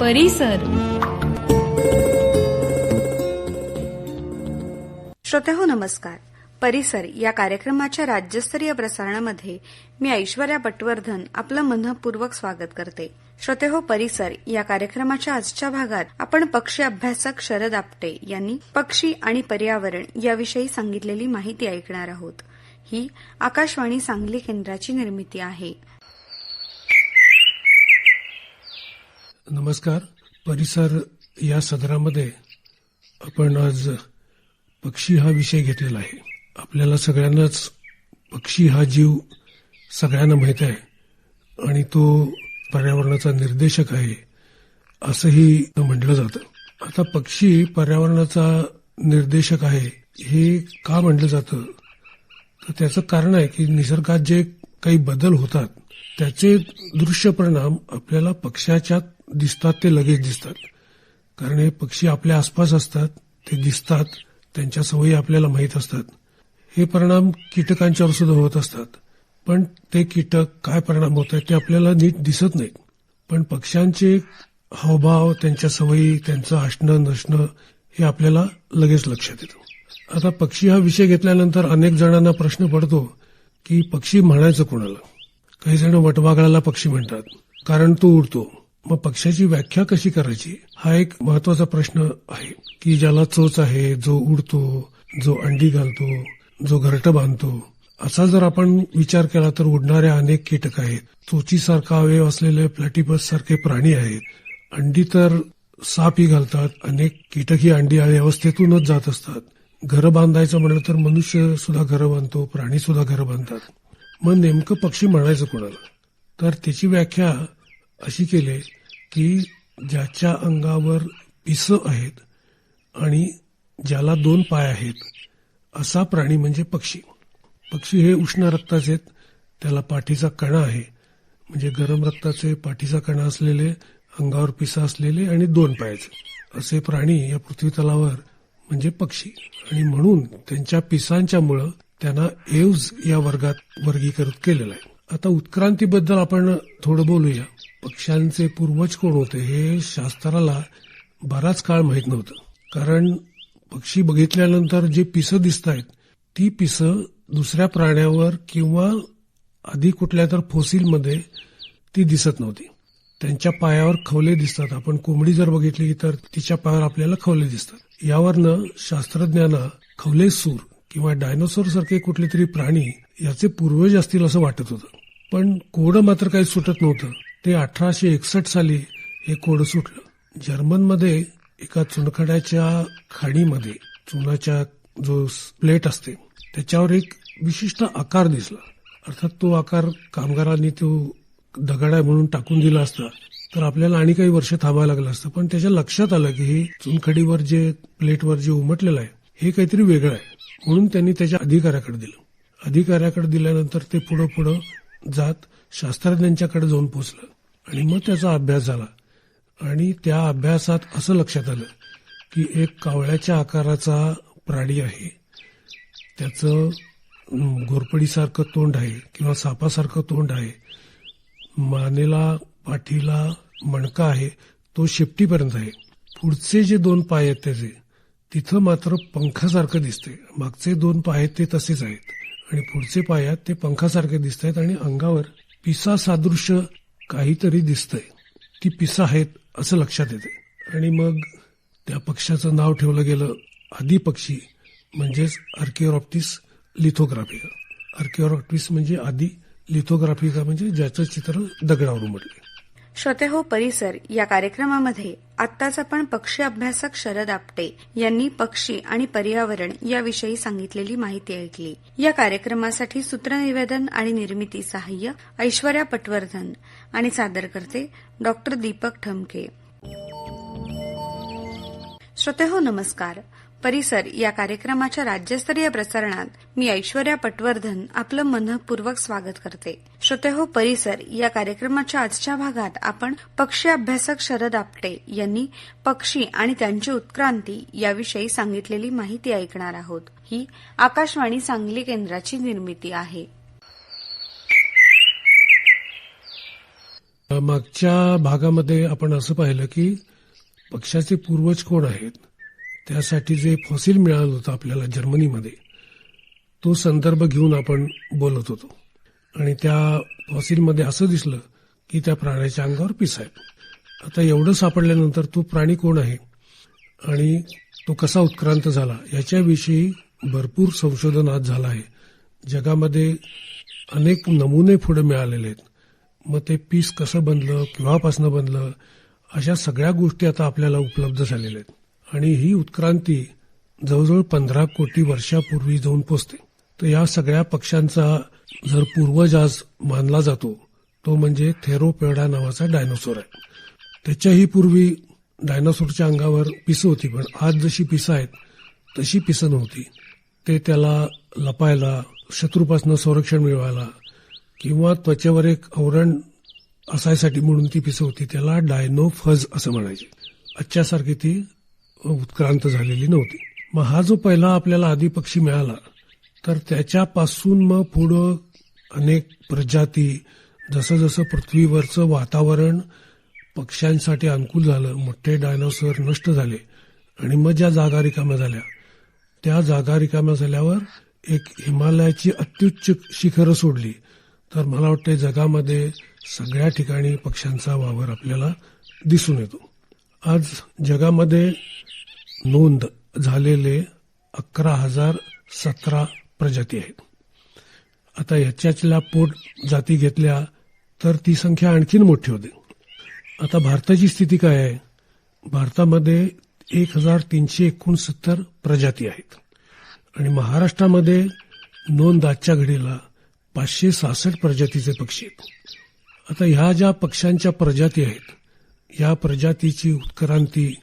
परिसर. श्रोतेहो नमस्कार. परिसर या कार्यक्रमाच्या राज्यस्तरीय प्रसारणामध्ये मी ऐश्वर्या पटवर्धन आपलं मनपूर्वक स्वागत करते. श्रोतेहो परिसर या कार्यक्रमाच्या आजच्या भागात आपण पक्षी अभ्यासक शरद आपटे यांनी पक्षी आणि पर्यावरण याविषयी सांगितलेली माहिती ऐकणार आहोत. ही आकाशवाणी सांगली केंद्राची निर्मिती आहे. नमस्कार. परिसर या सदरामध्ये आपण आज पक्षी हा विषय घेतलेला आहे. आपल्याला सगळ्यांनाच पक्षी हा जीव सगळ्यांना माहीत आहे आणि तो पर्यावरणाचा निर्देशक आहे असंही म्हटलं जातं. आता पक्षी पर्यावरणाचा निर्देशक आहे हे का म्हटलं जातं? तर त्याचं कारण आहे की निसर्गात जे काही बदल होतात त्याचे दृश्य परिणाम आपल्याला पक्ष्याच्या दिसतात ते लगेच दिसतात. कारण हे पक्षी आपल्या आसपास असतात ते दिसतात त्यांच्या सवयी आपल्याला माहीत असतात. हे परिणाम कीटकांच्यावर सुद्धा होत असतात. पण ते कीटक काय परिणाम होत आहेत ते आपल्याला नीट दिसत नाहीत. पण पक्ष्यांचे हावभाव त्यांच्या सवयी त्यांचं असणं नसणं हे आपल्याला लगेच लक्षात येतं. आता पक्षी हा विषय घेतल्यानंतर अनेक जणांना प्रश्न पडतो की पक्षी म्हणायचं कोणाला? काही जण वटवागळाला पक्षी म्हणतात कारण तो उडतो. मग पक्षाची व्याख्या कशी करायची? हा एक महत्त्वाचा प्रश्न आहे की ज्याला चोच आहे जो उडतो जो अंडी घालतो जो घरट बांधतो असा जर आपण विचार केला तर उडणाऱ्या अनेक कीटक आहेत. चोचीसारखा अवयव असलेले प्लॅटिपस सारखे प्राणी आहेत. अंडी तर सापही घालतात अनेक कीटक ही अंडी अवस्थेतूनच जात असतात. घरं बांधायचं म्हणलं तर मनुष्य सुद्धा घरं बांधतो प्राणी सुद्धा घरं बांधतात. मग नेमकं पक्षी म्हणायचं कोणाला? तर त्याची व्याख्या अशी केले की ज्याच्या अंगावर पिस आहेत आणि ज्याला दोन पाय आहेत असा प्राणी म्हणजे पक्षी. पक्षी हे उष्ण रक्ताचे आहेत त्याला पाठीचा कणा आहे. म्हणजे गरम रक्ताचे पाठीचा कणा असलेले अंगावर पिसा असलेले आणि दोन पायाचे. असे प्राणी या पृथ्वी तलावर म्हणजे पक्षी. आणि म्हणून त्यांच्या पिसांच्यामुळं त्यांना एव्ज या वर्गात वर्गीकृत केलेलं आहे. आता उत्क्रांतीबद्दल आपण थोडं बोलूया. पक्ष्यांचे पूर्वज कोण होते हे शास्त्राला बराच काळ माहीत नव्हतं. कारण पक्षी बघितल्यानंतर जे पिसं दिसत आहेत ती पिसं दुसऱ्या प्राण्यावर किंवा आधी कुठल्या तर फोसिलमध्ये ती दिसत नव्हती. त्यांच्या पायावर खवले दिसतात. आपण कोंबडी जर बघितली तर तिच्या पायावर आपल्याला खवले दिसतात. यावरनं शास्त्रज्ञांना खवले सूर किंवा डायनोसॉर सारखे कुठले तरी प्राणी याचे पूर्वज असतील असं वाटत होतं. पण कोडं मात्र काही सुटत नव्हतं. ते अठराशे एकसष्ट साली हे कोड सुटलं. जर्मनमध्ये एका चुनखड्याच्या खाडीमध्ये चुनाच्या जो प्लेट असते त्याच्यावर एक विशिष्ट आकार दिसला. अर्थात तो आकार कामगारांनी तो दगड आहे म्हणून टाकून दिला असता. तर आपल्याला आणि काही वर्ष थांबायला लागलं असतं. पण त्याच्या लक्षात आलं की हे चुनखडीवर जे प्लेटवर जे उमटलेलं आहे हे काहीतरी वेगळं आहे. म्हणून त्यांनी त्याच्या अधिकाऱ्याकडे दिलं. अधिकाऱ्याकडे दिल्यानंतर ते पुढं पुढं जात शास्त्रज्ञांच्याकडे जाऊन पोचलं. आणि मग त्याचा अभ्यास झाला. आणि त्या अभ्यासात असं लक्षात आलं की एक कावळ्याच्या आकाराचा प्राणी आहे. त्याचं घोरपडीसारखं तोंड आहे किंवा सापासारखं तोंड आहे. मानेला पाठीला मणका आहे. तो शेपटीपर्यंत आहे. पुढचे जे दोन पाय आहेत त्याचे तिथं मात्र पंखासारखं दिसते मागचे दोन पाय आहेत ते तसेच आहेत. आणि पुढचे पाय आहेत ते पंखासारखे दिसत आहेत आणि अंगावर पिसा सादृश्य काहीतरी दिसतंय. ती पिसा आहेत असं लक्षात येते आणि मग त्या पक्षाचं नाव ठेवलं गेलं आदी पक्षी म्हणजेच आर्किओरॉप्टिस लिथोग्राफिका. आर्किओरॉप्टिस म्हणजे आदी लिथोग्राफिका म्हणजे ज्याचं चित्र दगडावर उमटले श्रोतेहो परिसर या कार्यक्रमामध्ये आत्ताच आपण पक्षी अभ्यासक शरद आपटे यांनी पक्षी आणि पर्यावरण याविषयी सांगितलेली माहिती ऐकली. या कार्यक्रमासाठी सूत्रनिवेदन आणि निर्मिती सहाय्य ऐश्वर्या पटवर्धन आणि सादर करते डॉक्टर दीपक ठमके. श्रोतेहो नमस्कार. परिसर या कार्यक्रमाच्या राज्यस्तरीय प्रसारणात मी ऐश्वर्या पटवर्धन आपलं मनपूर्वक स्वागत करते. श्रोते हो परिसर या कार्यक्रमाच्या आजच्या भागात आपण पक्षी अभ्यासक शरद आपटे यांनी पक्षी आणि त्यांची उत्क्रांती याविषयी सांगितलेली माहिती ऐकणार आहोत. ही आकाशवाणी सांगली केंद्राची निर्मिती आहे. मागच्या भागामध्ये आपण असं पाहिलं की पक्षाचे पूर्वज कोण आहेत? त्यासाठी जे फॉसिल मिळालं होतं आपल्याला जर्मनीमध्ये तो संदर्भ घेऊन आपण बोलत होतो. आणि त्या फॉसिलमध्ये असं दिसलं की त्या प्राण्याच्या अंगावर पिस आहे आता एवढं सापडल्यानंतर तो प्राणी कोण आहे? आणि तो कसा उत्क्रांत झाला? याच्याविषयी भरपूर संशोधन आज झालं आहे. जगामध्ये अनेक नमुने पुढे मिळालेले आहेत. मग ते पीस कसं बनलं केव्हापासनं बनलं अशा सगळ्या गोष्टी आता आपल्याला उपलब्ध झालेल्या आहेत. आणि ही उत्क्रांती जवळजवळ पंधरा कोटी वर्षापूर्वी जाऊन पोचते. तर या सगळ्या पक्ष्यांचा जर पूर्वज आज मानला जातो तो म्हणजे थेरोपेडा नावाचा डायनोसॉर आहे. त्याच्याही पूर्वी डायनासोरच्या अंगावर पिसं होती पण आज जशी पिसं आहेत तशी पिसं नव्हती. ते त्याला लपायला शत्रूपासून संरक्षण मिळवायला किंवा त्वचेवर एक आवरण असायसाठी म्हणून ती पिसं होती त्याला डायनोफज असं म्हणायचे. आजच्यासारखी ती उत्क्रांत झालेली नव्हती. मग हा जो पहिला आपल्याला आदी पक्षी मिळाला तर त्याच्यापासून मग पुढं अनेक प्रजाती जसं जसं पृथ्वीवरचं वातावरण पक्ष्यांसाठी अनुकूल झालं मोठे डायनोसॉर नष्ट झाले आणि मग ज्या जागा रिकाम्या झाल्या त्या जागा रिकाम्या झाल्यावर एक हिमालयाची अत्युच्च शिखरं सोडली. तर मला वाटते जगामध्ये सगळ्या ठिकाणी पक्ष्यांचा वावर आपल्याला दिसून येतो. आज जगामध्ये नोंद झालेले अकरा हजार सतरा प्रजाती आहेत. आता याच्यातल्या पोट जाती घेतल्या तर ती संख्या आणखीन मोठी होते. आता भारताची स्थिती काय आहे? भारतामध्ये एक हजार तीनशे एकोणसत्तर प्रजाती आहेत. आणि महाराष्ट्रामध्ये नोंद आजच्या घडीला पाचशे सहासष्ट प्रजातीचे पक्षी आहेत. आता ह्या ज्या पक्ष्यांच्या प्रजाती आहेत या प्रजातीची उत्क्रांती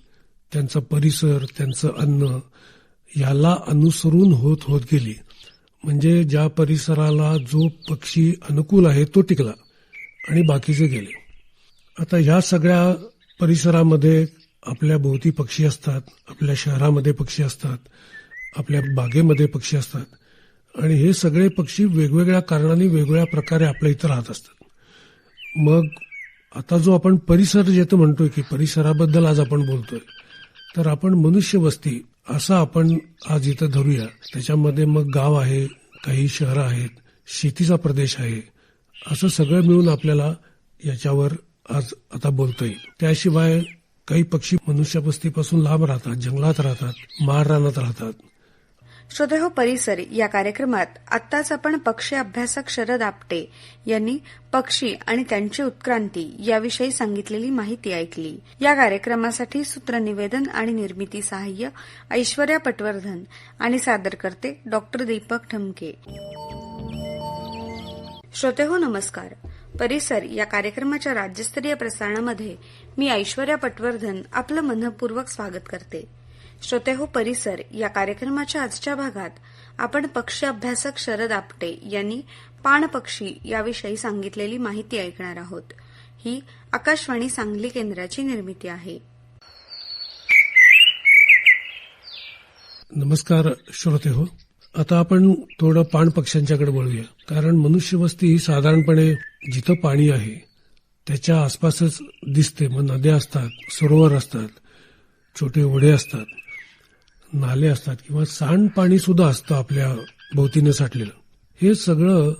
त्यांचा परिसर त्यांचं अन्न याला अनुसरून होत होत गेली. म्हणजे ज्या परिसराला जो पक्षी अनुकूल आहे तो टिकला आणि बाकीचे गेले. आता ह्या सगळ्या परिसरामध्ये आपल्या भोवती पक्षी असतात आपल्या शहरामध्ये पक्षी असतात आपल्या बागेमध्ये पक्षी असतात. आणि हे सगळे पक्षी वेगवेगळ्या कारणाने वेगवेगळ्या प्रकारे आपल्या इथं राहत असतात. मग आता जो आपण परिसर जेथं म्हणतोय की परिसराबद्दल आज आपण बोलतोय तर आपण मनुष्य वस्ती असं आपण आज इथं धरूया. त्याच्यामध्ये मग गाव आहे काही शहरं आहेत शेतीचा प्रदेश आहे असं सगळं मिळून आपल्याला याच्यावर आज आता बोलतोय. त्याशिवाय काही पक्षी मनुष्यवस्तीपासून लांब राहतात जंगलात राहतात माळ रानात राहतात. श्रोतेहो परिसर या कार्यक्रमात आत्ताच आपण पक्षी अभ्यासक शरद आपटे यांनी पक्षी आणि त्यांची उत्क्रांती याविषयी सांगितलेली माहिती ऐकली. या कार्यक्रमासाठी सूत्रनिवेदन आणि निर्मिती सहाय्य ऐश्वर्या पटवर्धन आणि सादरकर्ते डॉक्टर दीपक ठमके. श्रोतेहो नमस्कार. परिसर या कार्यक्रमाच्या राज्यस्तरीय प्रसारणामध्ये मी ऐश्वर्या पटवर्धन आपलं मनपूर्वक स्वागत करते. श्रोतेहो परिसर या कार्यक्रमाच्या आजच्या भागात आपण पक्षी अभ्यासक शरद आपटे यांनी पाण पक्षी याविषयी सांगितलेली माहिती ऐकणार आहोत. ही आकाशवाणी सांगली केंद्राची निर्मिती आहे. नमस्कार श्रोते हो आता आपण थोडं पाण पक्ष्यांच्याकडे वळूया. कारण मनुष्यवस्ती ही साधारणपणे जिथं पाणी आहे त्याच्या आसपासच दिसते. मग नद्या असतात सरोवर असतात छोटे ओढे असतात. नाले असतात किंवा सांडपाणी सुद्धा असतं आपल्या भोवतीने साठलेलं. हे सगळं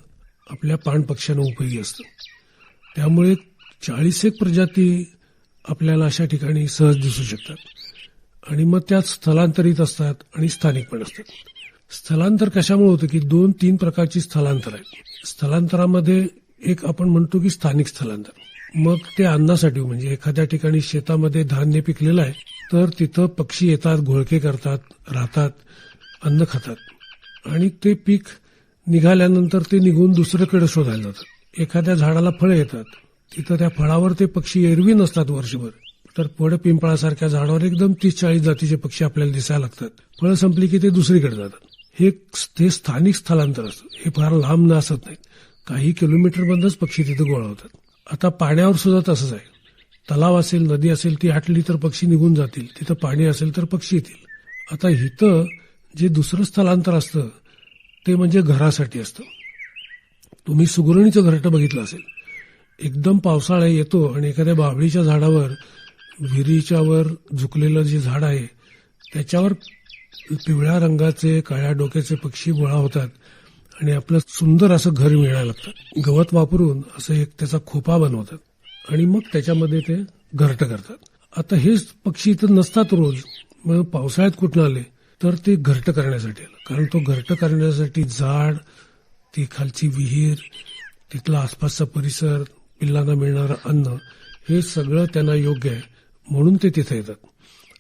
आपल्या पाण पक्ष्यांना उपयोगी असतं. त्यामुळे चाळीसेक प्रजाती आपल्याला अशा ठिकाणी सहज दिसू शकतात. आणि मग त्यात स्थलांतरित असतात आणि स्थानिक पण असतात. स्थलांतर कशामुळे होतं की दोन तीन प्रकारची स्थलांतर आहेत. स्थलांतरामध्ये एक आपण म्हणतो की स्थानिक स्थलांतर. मग ते अन्नासाठी म्हणजे एखाद्या ठिकाणी शेतामध्ये धान्य पिकलेलं आहे तर तिथं पक्षी येतात घोळके करतात राहतात अन्न खातात. आणि ते पीक निघाल्यानंतर ते निघून दुसरीकडे शोधायला जातात. एखाद्या झाडाला फळं येतात. तिथं त्या फळावर ते पक्षी एरवी नसतात वर्षभर. तर पड पिंपळासारख्या झाडावर एकदम तीस चाळीस जातीचे पक्षी आपल्याला दिसायला लागतात. फळं संपली की ते दुसरीकडे जातात. हे ते स्थानिक स्थलांतर असतं. हे फार लांब नसत असत नाहीत. काही किलोमीटरमधनच पक्षी तिथे गोळा होतात. आता पाण्यावर सुद्धा तसंच आहे. तलाव असेल नदी असेल ती आटली तर पक्षी निघून जातील. तिथं पाणी असेल तर पक्षी येतील. आता इथं जे दुसरं स्थलांतर असतं ते म्हणजे घरासाठी असतं. तुम्ही सुगरणीचं घरटं बघितलं असेल. एकदम पावसाळा येतो आणि एखाद्या बाभळीच्या झाडावर विहिरीच्यावर झुकलेलं जे झाड आहे त्याच्यावर पिवळ्या रंगाचे काळ्या डोक्याचे पक्षी गोळा होतात आणि आपलं सुंदर असं घर मिळायला लागतं. गवत वापरून असं एक त्याचा खोपा बनवतात. आणि मग त्याच्यामध्ये ते घरट करतात. आता हेच पक्षी इथं नसतात रोज. मग पावसाळ्यात कुठून आले तर ते घरट करण्यासाठी आलं. कारण तो घरट करण्यासाठी झाड ती खालची विहीर तिथला आसपासचा परिसर पिल्लांना मिळणारं अन्न हे सगळं त्यांना योग्य आहे. म्हणून ते तिथे येतात.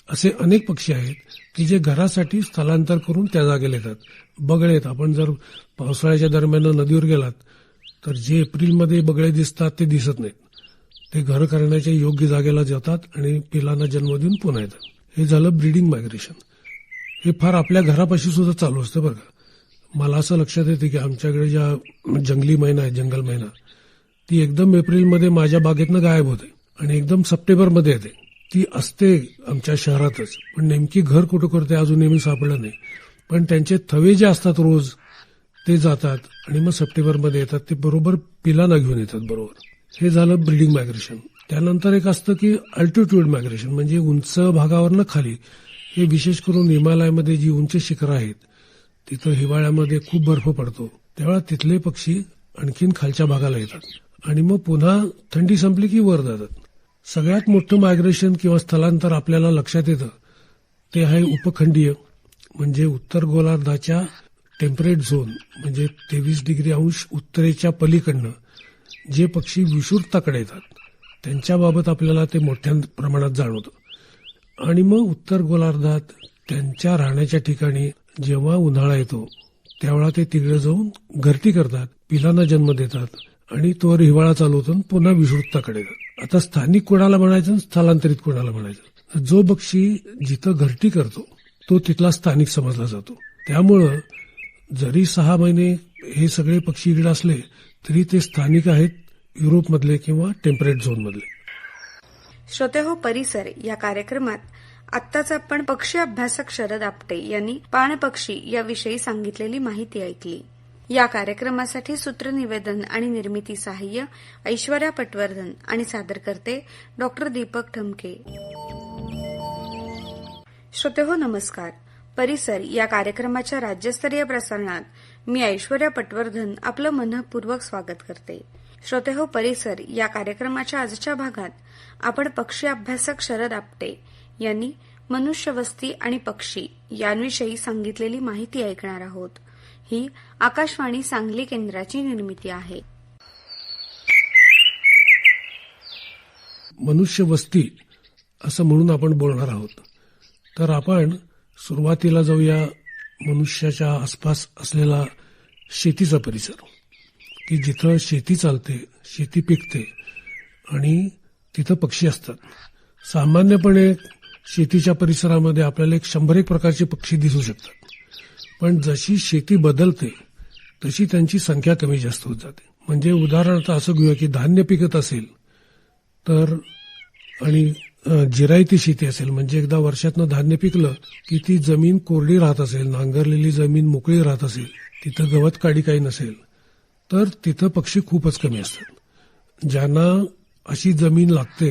असे अनेक पक्षी आहेत की जे घरासाठी स्थलांतर करून त्या जागेला येतात. बगळेत आपण जर पावसाळ्याच्या दरम्यान नदीवर गेलात तर जे एप्रिलमध्ये बगळे दिसतात ते दिसत नाहीत. ते घर करण्याच्या योग्य जागेला जातात आणि पिलांना जन्म देऊन पुन्हा येतात. हे झालं ब्रीडिंग मायग्रेशन हे फार आपल्या घरापाशी सुद्धा चालू असतं बरं का. मला असं लक्षात येते की आमच्याकडे ज्या जंगली महिना आहे जंगल महिना ती एकदम एप्रिलमध्ये माझ्या बागेतनं गायब होते आणि एकदम सप्टेंबरमध्ये येते. ती असते आमच्या शहरातच. पण नेमकी घर कुठं करते अजून नेहमी सापडलं नाही. पण त्यांचे थवे जे असतात रोज ते जातात आणि मग सप्टेंबरमध्ये येतात. ते बरोबर पिलांना घेऊन येतात बरोबर. हे झालं ब्रीडिंग मायग्रेशन त्यानंतर एक असतं की अल्टिट्यूड मायग्रेशन म्हणजे उंच भागावरनं खाली. हे विशेष करून हिमालयामध्ये जी उंच शिखरं आहेत तिथं हिवाळ्यामध्ये खूप बर्फ पडतो. तेव्हा तिथले पक्षी आणखीन खालच्या भागाला येतात. आणि मग पुन्हा थंडी संपली की वर जातात. सगळ्यात मोठं मायग्रेशन किंवा स्थलांतर आपल्याला लक्षात येतं ते आहे उपखंडीय म्हणजे उत्तर गोलार्धाच्या टेम्परेट झोन म्हणजे तेवीस डिग्री अंश उत्तरेच्या पलीकडनं. जे पक्षी विषुरताकडे येतात त्यांच्याबाबत आपल्याला ते मोठ्या प्रमाणात जाणवतं. आणि मग उत्तर गोलार्धात त्यांच्या राहण्याच्या ठिकाणी जेव्हा उन्हाळा येतो त्यावेळा ते तिकडे जाऊन घरटी करतात पिलांना जन्म देतात आणि तोवर हिवाळा चालू होतो आणि पुन्हा विषुवताकडे येतात. आता स्थानिक कोणाला म्हणायचं आणि स्थलांतरित कोणाला म्हणायचं? जो पक्षी जिथं घरटी करतो तो तिथला स्थानिक समजला जातो. त्यामुळं जरी सहा महिने हे सगळे पक्षी इकडे असले तरी ते स्थानिक आहेत युरोपमधले किंवा टेम्परेट झोनमधले श्रोते हो परिसर या कार्यक्रमात आत्ताच आपण पक्षी अभ्यासक शरद आपटे यांनी पाणपक्षी याविषयी सांगितलेली माहिती ऐकली. या कार्यक्रमासाठी सूत्रनिवेदन आणि निर्मिती सहाय्य ऐश्वर्या पटवर्धन आणि सादरकर्ते डॉक्टर दीपक ठमके. श्रोतेहो नमस्कार. परिसर या कार्यक्रमाच्या राज्यस्तरीय प्रसारणात मी ऐश्वर्या पटवर्धन आपलं मनपूर्वक स्वागत करते. श्रोतेहो परिसर या कार्यक्रमाच्या आजच्या भागात आपण पक्षी अभ्यासक शरद आपटे यांनी मनुष्यवस्ती आणि पक्षी यांविषयी सांगितलेली माहिती ऐकणार आहोत. ही आकाशवाणी सांगली केंद्राची निर्मिती आहे. मनुष्यवस्ती असं म्हणून आपण बोलणार आहोत. तर आपण सुरुवातीला जाऊया. मनुष्याच्या आसपास असलेला शेतीचा परिसर की जिथं शेती चालते शेती पिकते आणि तिथं पक्षी असतात. सामान्यपणे शेतीच्या परिसरामध्ये आपल्याला एक शंभर एक प्रकारचे पक्षी दिसू शकतात. पण जशी शेती बदलते तशी त्यांची संख्या कमी जास्त होत जाते. म्हणजे उदाहरणार्थ असं घेऊया की धान्य पिकत असेल तर आणि जिरायती शेती असेल म्हणजे एकदा वर्षातनं धान्य पिकलं की ती जमीन कोरडी राहत असेल नांगरलेली जमीन मोकळी राहत असेल तिथं गवत काडी काही नसेल तर तिथं पक्षी खूपच कमी असतात. ज्यांना अशी जमीन लागते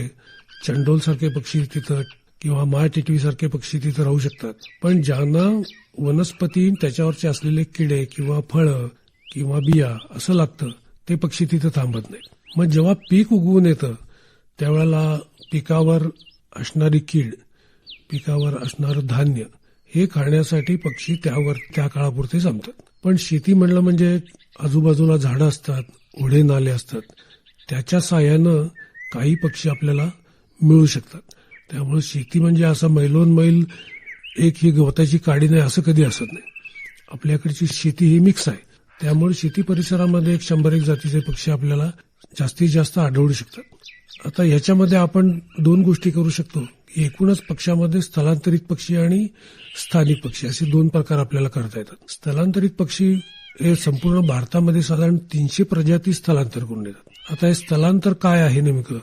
चंडोल सारखे पक्षी तिथं किंवा माळ टिटवीसारखे पक्षी तिथं राहू शकतात. पण ज्यांना वनस्पती त्याच्यावरचे असलेले किडे किंवा फळं किंवा बिया असं लागतं ते पक्षी तिथं थांबत नाहीत. मग जेव्हा पीक उगवून येतं त्यावेळेला पिकावर असणारी कीड पिकावर असणारं धान्य हे खाण्यासाठी पक्षी त्यावर त्या काळापुरते जमतात. पण शेती म्हणलं म्हणजे आजूबाजूला झाडं असतात ओढे नाले असतात त्याच्या साह्यानं काही पक्षी आपल्याला मिळू शकतात. त्यामुळे शेती म्हणजे असं मैलोन मैल एक ही गवताची काडी नाही असं कधी असत नाही. आपल्याकडची शेती ही मिक्स आहे. त्यामुळे शेती परिसरामध्ये एक शंभर एक जातीचे पक्षी आपल्याला जास्तीत जास्त आढळू शकतात. आता ह्याच्यामध्ये आपण दोन गोष्टी करू शकतो. एकूणच पक्षामध्ये स्थलांतरित पक्षी आणि स्थानिक पक्षी असे दोन प्रकार आपल्याला करता येतात. स्थलांतरित पक्षी हे संपूर्ण भारतामध्ये साधारण तीनशे प्रजाती स्थलांतर करून देतात. आता हे स्थलांतर काय आहे नेमकं?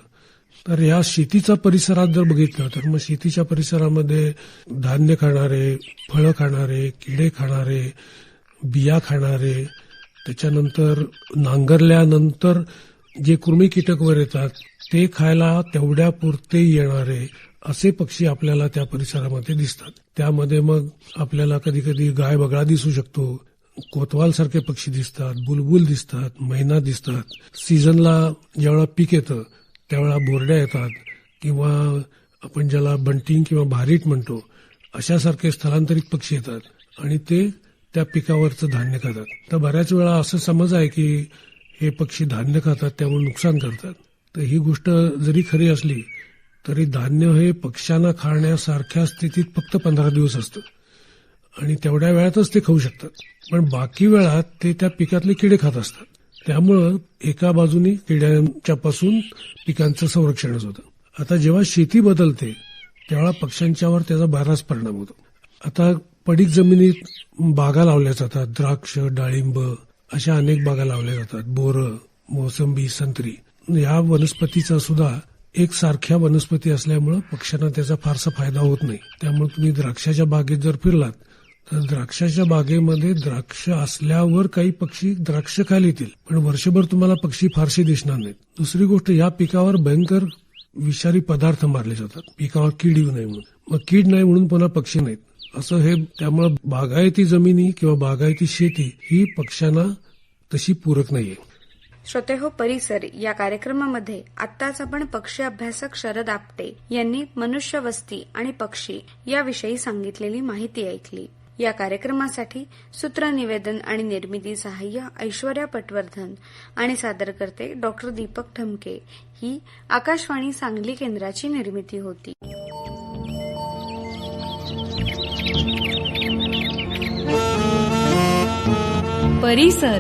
तर या शेतीचा परिसरात जर बघितलं तर मग शेतीच्या परिसरामध्ये धान्य खाणारे फळं खाणारे किडे खाणारे बिया खाणारे त्याच्यानंतर नांगरल्यानंतर जे कृमी कीटक वर येतात ते खायला तेवढ्या पुरते येणारे असे पक्षी आपल्याला त्या परिसरामध्ये दिसतात. त्यामध्ये मग आपल्याला कधी कधी गाय बगळा दिसू शकतो. कोतवाल सारखे पक्षी दिसतात बुलबुल दिसतात मैना दिसतात. सीझनला ज्यावेळा पीक येतं त्यावेळा बोरड्या येतात किंवा आपण ज्याला बंटिंग किंवा भारीट म्हणतो अशासारखे स्थलांतरित पक्षी येतात आणि ते त्या पिकावरचं धान्य खातात. तर बऱ्याच वेळा असं समज आहे की हे पक्षी धान्य खातात त्यामुळे नुकसान करतात. तर ही गोष्ट जरी खरी असली तरी धान्य हे पक्ष्यांना खाण्यासारख्या स्थितीत फक्त पंधरा दिवस असतं. आणि तेवढ्या वेळातच ते खाऊ शकतात. पण बाकी वेळात ते त्या पिकातले किडे खात असतात. त्यामुळं एका बाजूनी किड्यांच्या पासून पिकांचं संरक्षणच होतं. आता जेव्हा शेती बदलते तेव्हा पक्ष्यांच्यावर त्याचा बराच परिणाम होतो. आता पडीक जमिनीत बागा लावल्या जातात. द्राक्ष डाळिंब अशा अनेक बागा लावल्या जातात. बोरं मोसंबी संत्री. या वनस्पतीचा सुद्धा एक सारख्या वनस्पती असल्यामुळं पक्ष्यांना त्याचा फारसा फायदा होत नाही. त्यामुळे तुम्ही द्राक्षाच्या बागेत जर फिरलात तर द्राक्षाच्या बागेमध्ये द्राक्ष असल्यावर काही पक्षी द्राक्ष खायला येतील. पण वर्षभर तुम्हाला पक्षी फारसे दिसणार नाहीत. दुसरी गोष्ट या पिकावर भयंकर विषारी पदार्थ मारले जातात. पिकावर कीड येऊ नये म्हणून. मग कीड नाही म्हणून पुन्हा पक्षी नाहीत. असं हे त्यामुळे बागायती जमिनी किंवा बागायती शेती ही पक्ष्यांना तशी पूरक नाहीये. श्रोते हो परिसर या कार्यक्रमामध्ये आत्ताच आपण पक्षी अभ्यासक शरद आपटे यांनी मनुष्य वस्ती आणि पक्षी याविषयी सांगितलेली माहिती ऐकली. या कार्यक्रमासाठी सूत्रनिवेदन आणि निर्मिती सहाय्य ऐश्वर्या पटवर्धन आणि सादरकर्ते डॉक्टर दीपक ठमके ही आकाशवाणी सांगली केंद्राची निर्मिती होती. परिसर